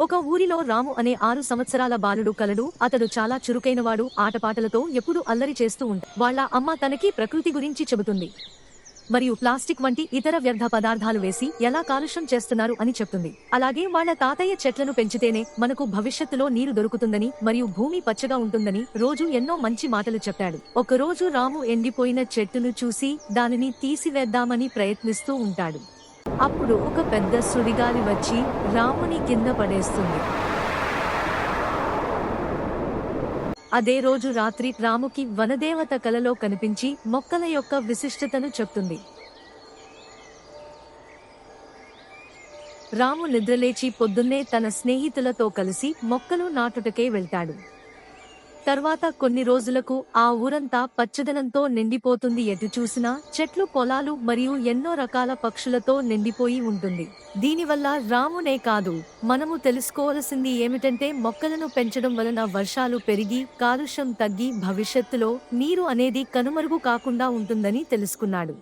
ఒక ఊరిలో రాము అనే ఆరు సంవత్సరాల బాలుడు కలడు. అతడు చాలా చురుకైనవాడు. ఆటపాటలతో ఎప్పుడూ అల్లరి చేస్తూ ఉంటా వాళ్ళ అమ్మ తనకి ప్రకృతి గురించి చెబుతుంది. మరియు ప్లాస్టిక్ వంటి ఇతర వ్యర్థ పదార్థాలు వేసి ఎలా కాలుష్యం చేస్తున్నారు అని చెప్తుంది. అలాగే వాళ్ళ తాతయ్య చెట్లను పెంచితేనే మనకు భవిష్యత్తులో నీరు దొరుకుతుందని మరియు భూమి పచ్చగా ఉంటుందని రోజు ఎన్నో మంచి మాటలు చెప్పాడు. ఒకరోజు రాము ఎండిపోయిన చెట్టును చూసి దానిని తీసివేద్దామని ప్రయత్నిస్తూ ఉంటాడు. అప్పుడు ఒక పెద్ద సుడిగాలి వచ్చి రాముని కింద పడేస్తుంది. అదే రోజు రాత్రి రాముకి వనదేవత కలలో కనిపించి మొక్కల యొక్క విశిష్టతను చెప్తుంది. రాము నిద్రలేచి పొద్దున్నే తన స్నేహితులతో కలిసి మొక్కలు నాటుటకే వెళ్తాడు. తర్వాత కొన్ని రోజులకు ఆ ఊరంతా పచ్చదనంతో నిండిపోతుంది. ఎటు చూసినా చెట్లు పొలాలు మరియు ఎన్నో రకాల పక్షులతో నిండిపోయి ఉంటుంది. దీనివల్ల రామునే కాదు మనము తెలుసుకోవలసింది ఏమిటంటే మొక్కలను పెంచడం వలన వర్షాలు పెరిగి కాలుష్యం తగ్గి భవిష్యత్తులో నీరు అనేది కనుమరుగు కాకుండా ఉంటుందని తెలుసుకున్నాడు.